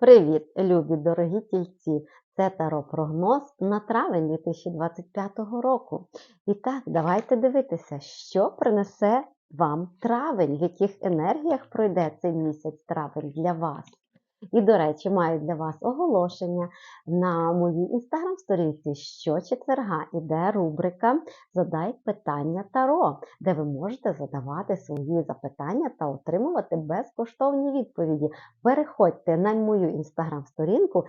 Привіт, любі дорогі тільці! Це таро-прогноз на травень 2025 року. І так, давайте дивитися, що принесе вам травень, в яких енергіях пройде цей місяць травень для вас. І, до речі, маю для вас оголошення на моїй інстаграм-сторінці щочетверга іде рубрика Задай питання Таро, де ви можете задавати свої запитання та отримувати безкоштовні відповіді. Переходьте на мою інстаграм-сторінку,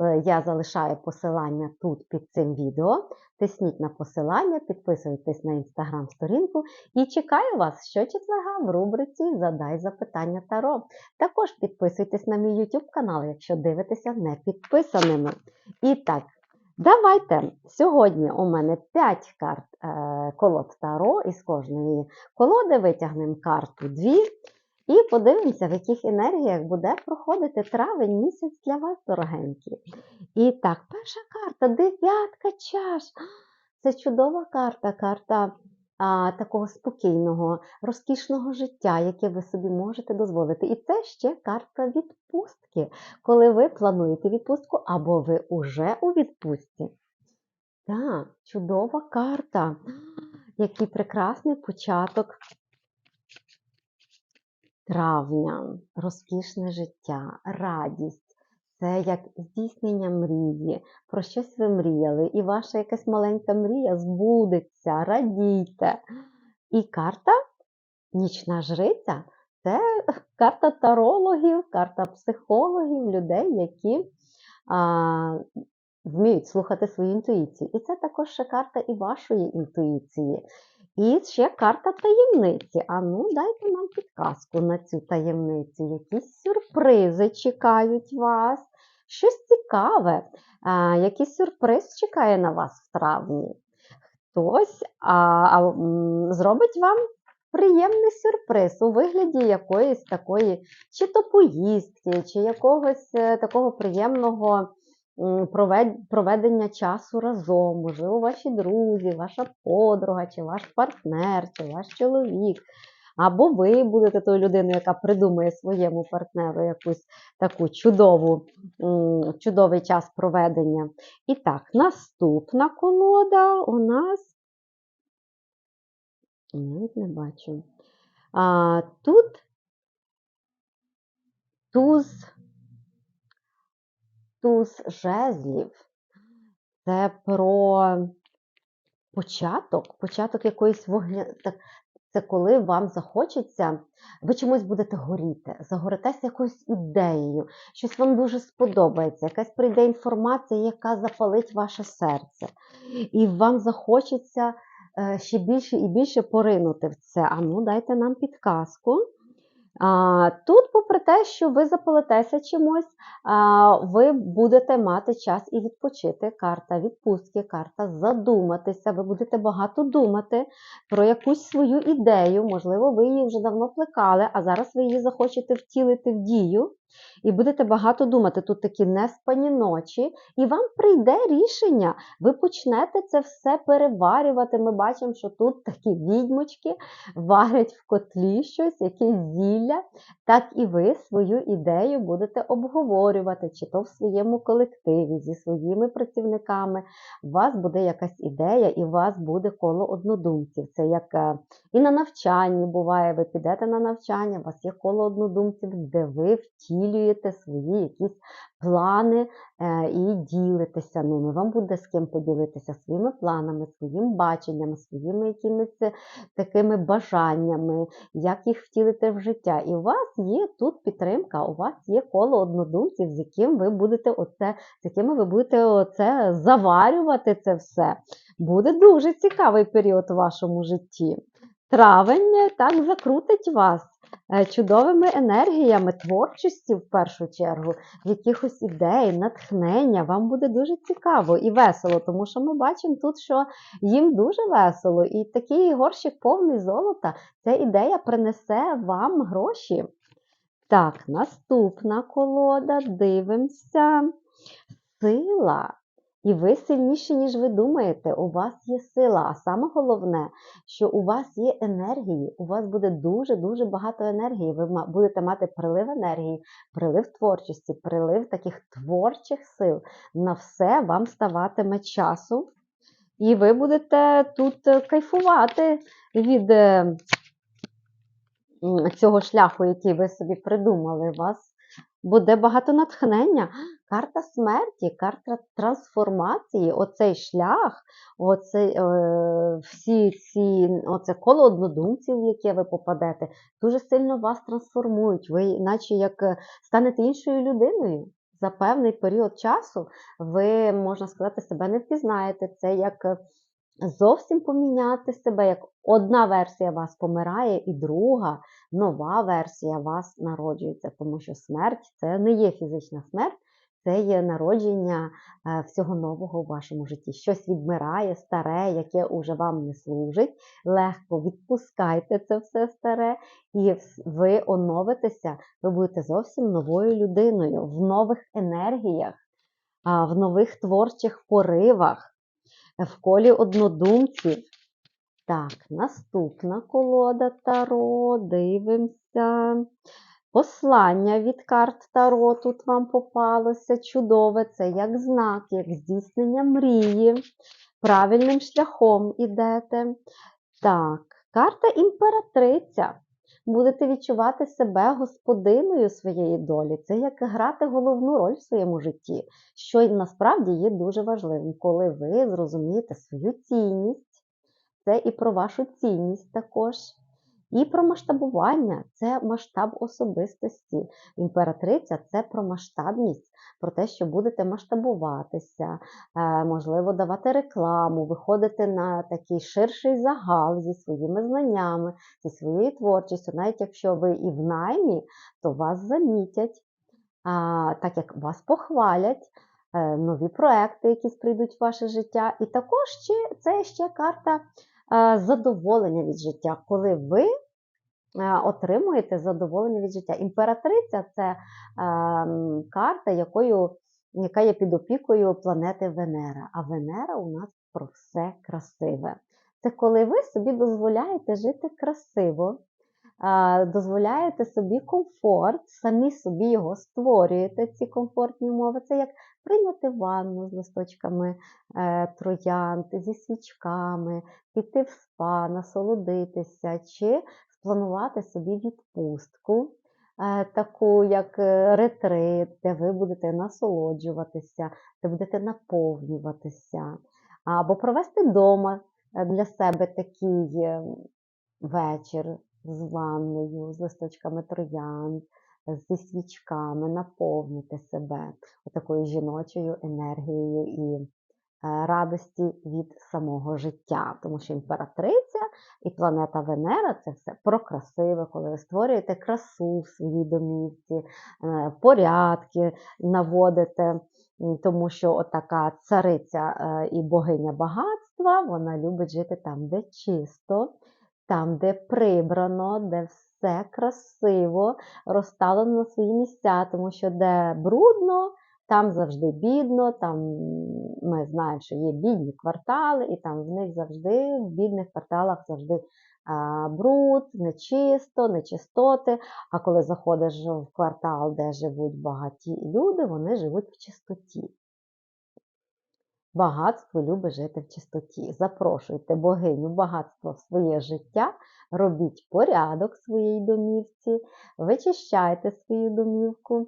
е, я залишаю посилання тут під цим відео. Тисніть на посилання, підписуйтесь на інстаграм-сторінку і чекаю вас щочетверга в рубриці Задай запитання Таро. Також підписуйтесь на мій YouTube канал, якщо дивитеся не підписаними. І так, давайте. Сьогодні у мене 5 карт е, колод Таро, і з кожної колоди витягнемо карту 2 і подивимося, в яких енергіях буде проходити травень місяць для вас, дорогенькі. І так, перша карта дев'ятка чаш. Це чудова карта, карта а, такого спокійного, розкішного життя, яке ви собі можете дозволити. І це ще карта відпустки, коли ви плануєте відпустку або ви уже у відпустці. Так, чудова карта. Який прекрасний початок травня, розкішне життя, радість. Це як здійснення мрії, про щось ви мріяли, і ваша якась маленька мрія збудеться, радійте. І карта Нічна жриця це карта тарологів, карта психологів, людей, які а, вміють слухати свою інтуїцію. І це також ще карта і вашої інтуїції. І ще карта таємниці. А ну, дайте нам підказку на цю таємницю. Якісь сюрпризи чекають вас, щось цікаве, а, якийсь сюрприз чекає на вас в травні. Хтось а, а, зробить вам приємний сюрприз у вигляді якоїсь такої, чи то поїздки, чи якогось е, такого приємного проведення часу разом. Можливо, ваші друзі, ваша подруга, чи ваш партнер, чи ваш чоловік. Або ви будете тою людиною, яка придумає своєму партнеру якусь таку чудову, чудовий час проведення. І так, наступна колода у нас. Навіть не бачу. А, тут туз, туз жезлів. Це про початок, початок якоїсь вогня. так, Це коли вам захочеться, ви чомусь будете горіти, загоритеся якоюсь ідеєю, щось вам дуже сподобається, якась прийде інформація, яка запалить ваше серце. І вам захочеться е, ще більше і більше поринути в це. А ну, дайте нам підказку. Тут, попри те, що ви запалитеся чимось, ви будете мати час і відпочити. Карта відпустки, карта задуматися. Ви будете багато думати про якусь свою ідею. Можливо, ви її вже давно плекали, а зараз ви її захочете втілити в дію. І будете багато думати. Тут такі неспані ночі, і вам прийде рішення. Ви почнете це все переварювати. Ми бачимо, що тут такі відьмочки варять в котлі щось, якесь зілля. Так і ви свою ідею будете обговорювати, чи то в своєму колективі зі своїми працівниками. У вас буде якась ідея, і у вас буде коло однодумців. Це як е, і на навчанні буває, ви підете на навчання, у вас є коло однодумців, де ви втілюєте свої якісь плани е, і ділитеся ними. Вам буде з ким поділитися своїми планами, своїм баченням, своїми якимись е, такими бажаннями, як їх втілити в життя. І у вас є тут підтримка, у вас є коло однодумців, з яким ви будете оце, з якими ви будете оце заварювати це все. Буде дуже цікавий період у вашому житті. Травень е, так закрутить вас чудовими енергіями творчості в першу чергу, якихось ідей, натхнення. Вам буде дуже цікаво і весело, тому що ми бачимо тут, що їм дуже весело, і такий горщик повний золота. Ця ідея принесе вам гроші. Так, наступна колода, дивимося. Сила. І ви сильніші, ніж ви думаєте. У вас є сила. А саме головне, що у вас є енергії, у вас буде дуже-дуже багато енергії. Ви будете мати прилив енергії, прилив творчості, прилив таких творчих сил. На все вам ставатиме часу. І ви будете тут е, кайфувати від е, цього шляху, який ви собі придумали. Вас буде багато натхнення. Карта смерті, карта трансформації, оцей шлях, оцей, е, всі ці, оце коло однодумців, в яке ви попадете, дуже сильно вас трансформують. Ви наче як е, станете іншою людиною. За певний період часу ви, можна сказати, себе не впізнаєте. Це як е, зовсім поміняти себе, як одна версія вас помирає, і друга, нова версія вас народжується, тому що смерть це не є фізична смерть, це є народження е, всього нового у вашому житті. Щось відмирає, старе, яке уже вам не служить. Легко відпускайте це все старе, і ви оновитеся, ви будете зовсім новою людиною в нових енергіях, в нових творчих поривах, в колі однодумців. Так, наступна колода Таро. Дивимося. Послання від карт Таро тут вам попалося. Чудове, це як знак, як здійснення мрії. Правильним шляхом ідете. Так, карта імператриця. Будете відчувати себе господиною своєї долі. Це як грати головну роль в своєму житті, що насправді є дуже важливим, коли ви зрозумієте свою цінність, це і про вашу цінність також. І про масштабування це масштаб особистості. Імператриця це про масштабність, про те, що будете масштабуватися, е, можливо, давати рекламу, виходити на такий ширший загал зі своїми знаннями, зі своєю творчістю. Навіть якщо ви і в наймі, то вас замітять, так як вас похвалять. е, Нові проекти, якісь прийдуть в ваше життя. І також це ще карта е, задоволення від життя, коли ви отримуєте задоволення від життя. Імператриця це е, карта, якою, яка є під опікою планети Венера. А Венера у нас про все красиве. Це коли ви собі дозволяєте жити красиво, е, дозволяєте собі комфорт, самі собі його створюєте, ці комфортні умови. Це як прийняти ванну з листочками е, троянд, зі свічками, піти в спа, насолодитися, чи спланувати собі відпустку, е, таку як е, ретрит, де ви будете насолоджуватися, де будете наповнюватися, або провести вдома для себе такий е, вечір з ванною, з листочками троянд, зі свічками, наповнити себе такою жіночою енергією і е, радості від самого життя. Тому що імператриця і планета Венера це все про красиве, коли ви створюєте красу в своїй домівці, е, порядки наводите. Тому що отака цариця е, і богиня багатства, вона любить жити там, де чисто, там, де прибрано, де все красиво, розставлено на свої місця, тому що де брудно, там завжди бідно, там ми знаємо, що є бідні квартали, і там в них завжди, в бідних кварталах завжди бруд, нечисто, нечистоти. А коли заходиш в квартал, де живуть багаті люди, вони живуть в чистоті. Багатство любить жити в чистоті. Запрошуйте богиню багатства в своє життя, робіть порядок в своїй домівці, вичищайте свою домівку.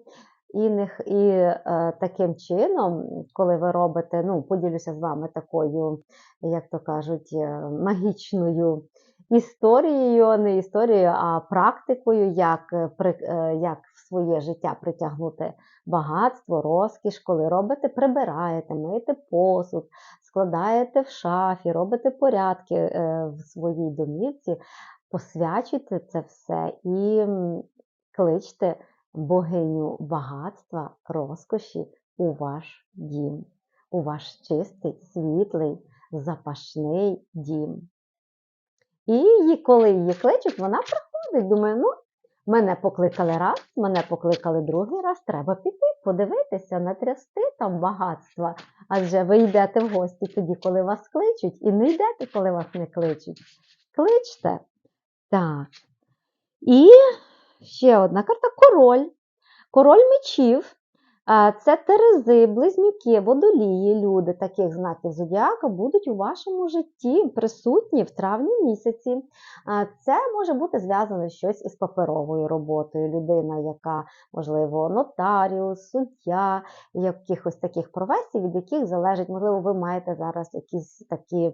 І, нех, і е, таким чином, коли ви робите, ну, поділюся з вами такою, як то кажуть, е, магічною історією, не історією, а практикою, як, е, при, е, як в своє життя притягнути багатство, розкіш, коли робите, прибираєте, миєте посуд, складаєте в шафі, робите порядки е, в своїй домівці, посвячуйте це все і кличте богиню багатства, розкоші у ваш дім, у ваш чистий, світлий, запашний дім. І коли її кличуть, вона приходить, думає, ну, Мене покликали раз, мене покликали другий раз. Треба піти, подивитися, натрясти там багатства. Адже ви йдете в гості тоді, коли вас кличуть, і не йдете, коли вас не кличуть. Кличте. Так. І ще одна карта король. Король мечів. Це терези, близнюки, водолії, люди таких знаків зодіака будуть у вашому житті присутні в травні місяці. Це може бути зв'язане щось із паперовою роботою. Людина, яка, можливо, нотаріус, суддя, якихось таких професій, від яких залежить, можливо, ви маєте зараз якісь такі.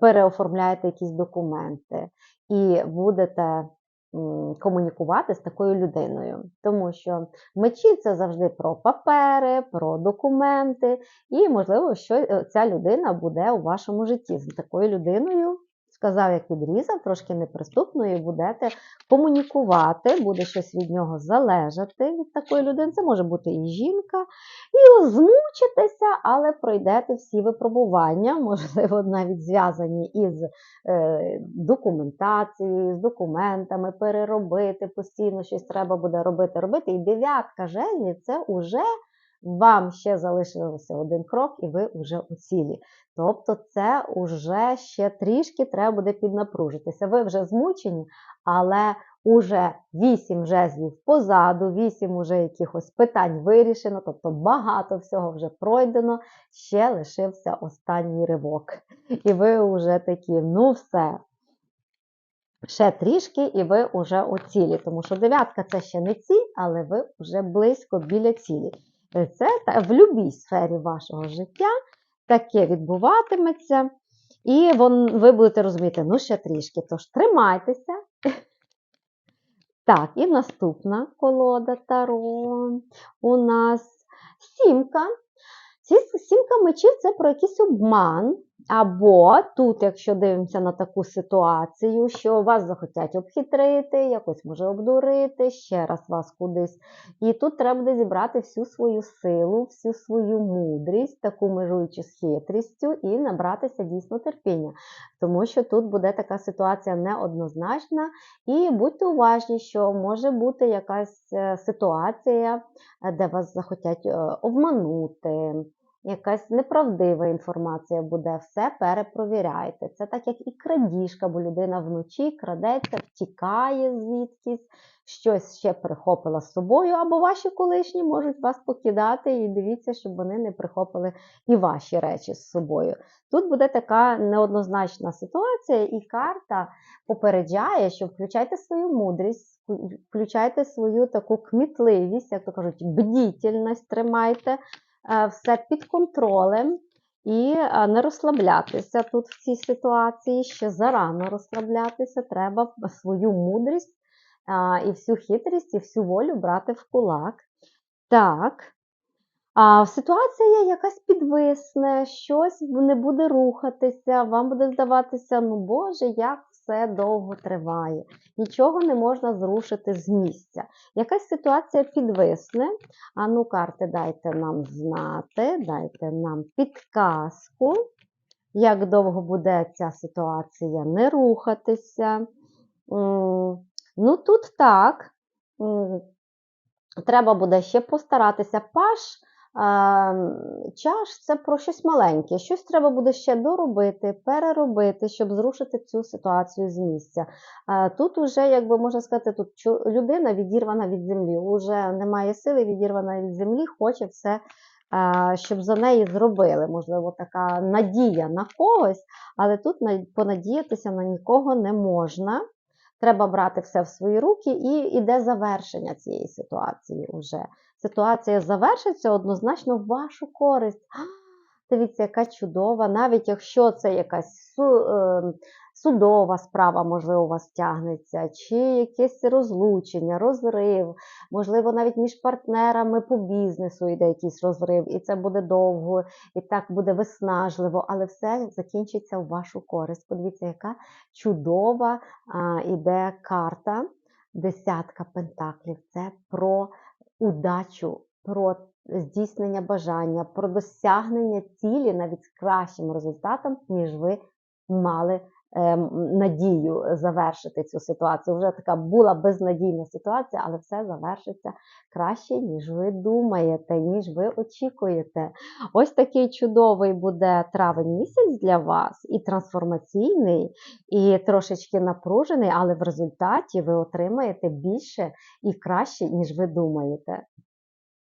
Переоформляєте якісь документи і будете комунікувати з такою людиною. Тому що мечі це завжди про папери, про документи, і, можливо, що е, ця людина буде у вашому житті. З такою людиною, сказав, як відрізав, трошки неприступною, будете комунікувати, буде щось від нього залежати від такої людини. Це може бути і жінка, і змучитеся, але пройдете всі випробування, можливо, навіть зв'язані із е, документацією, з документами, переробити постійно щось треба буде робити, робити. І дев'ятка жезлів це вже вам ще залишилося один крок, і ви вже у цілі. Тобто, це вже ще трішки треба буде піднапружитися. Ви вже змучені, але уже вісім жезлів позаду, вісім уже якихось питань вирішено, тобто багато всього вже пройдено, ще лишився останній ривок. І ви вже такі, ну все. Ще трішки, і ви вже у цілі. Тому що дев'ятка це ще не ціль, але ви вже близько біля цілі. Це в будь-якій сфері вашого життя таке відбуватиметься. І вон, ви будете розуміти, ну ще трішки. Тож тримайтеся. Так, і наступна колода Таро у нас сімка. Сімка мечів це про якийсь обман. Або тут, якщо дивимося на таку ситуацію, що вас захотять обхитрити, якось може обдурити, ще раз вас кудись. І тут треба буде зібрати всю свою силу, всю свою мудрість, таку межуючи з хитрістю, і набратися дійсно терпіння. Тому що тут буде така ситуація неоднозначна. І будьте уважні, що може бути якась е, ситуація, е, де вас захотять е, обманути. Якась неправдива інформація буде, все перепровіряйте. Це так, як і крадіжка, бо людина вночі крадеться, втікає звідкись, щось ще прихопила з собою, або ваші колишні можуть вас покидати, і дивіться, щоб вони не прихопили і ваші речі з собою. Тут буде така неоднозначна ситуація, і карта попереджає, що включайте свою мудрість, включайте свою таку кмітливість, як то кажуть, бдітельність тримайте все під контролем і е, не розслаблятися тут в цій ситуації. Ще зарано розслаблятися. Треба свою мудрість і всю хитрість, і всю волю брати в кулак. Так. А ситуація якась підвисне, щось не буде рухатися, вам буде здаватися, ну Боже, як все довго триває. Нічого не можна зрушити з місця. Якась ситуація підвисне. А ну, карти, дайте нам знати, дайте нам підказку, як довго буде ця ситуація не рухатися. Ну, тут так. Треба буде ще постаратися. Паш чаш це про щось маленьке. Щось треба буде ще доробити, переробити, щоб зрушити цю ситуацію з місця. Тут уже, як би можна сказати, тут людина відірвана від землі, уже немає сили, відірвана від землі, хоче все, щоб за неї зробили. Можливо, така надія на когось, але тут на- понадіятися на нікого не можна. Треба брати все в свої руки, і іде завершення цієї ситуації уже. Ситуація завершиться однозначно в вашу користь. Дивіться, яка чудова, навіть якщо це якась е, судова справа, можливо, у вас тягнеться, чи якесь розлучення, розрив, можливо, навіть між партнерами по бізнесу йде якийсь розрив, і це буде довго, і так буде виснажливо, але все закінчиться в вашу користь. Подивіться, яка чудова а, іде карта. Десятка пентаклів. Це про удачу, про здійснення бажання, про досягнення цілі навіть з кращим результатом, ніж ви мали надію завершити цю ситуацію. Вже така була безнадійна ситуація, але все завершиться краще, ніж ви думаєте, ніж ви очікуєте. Ось такий чудовий буде травень місяць для вас, і трансформаційний, і трошечки напружений, але в результаті ви отримаєте більше і краще, ніж ви думаєте.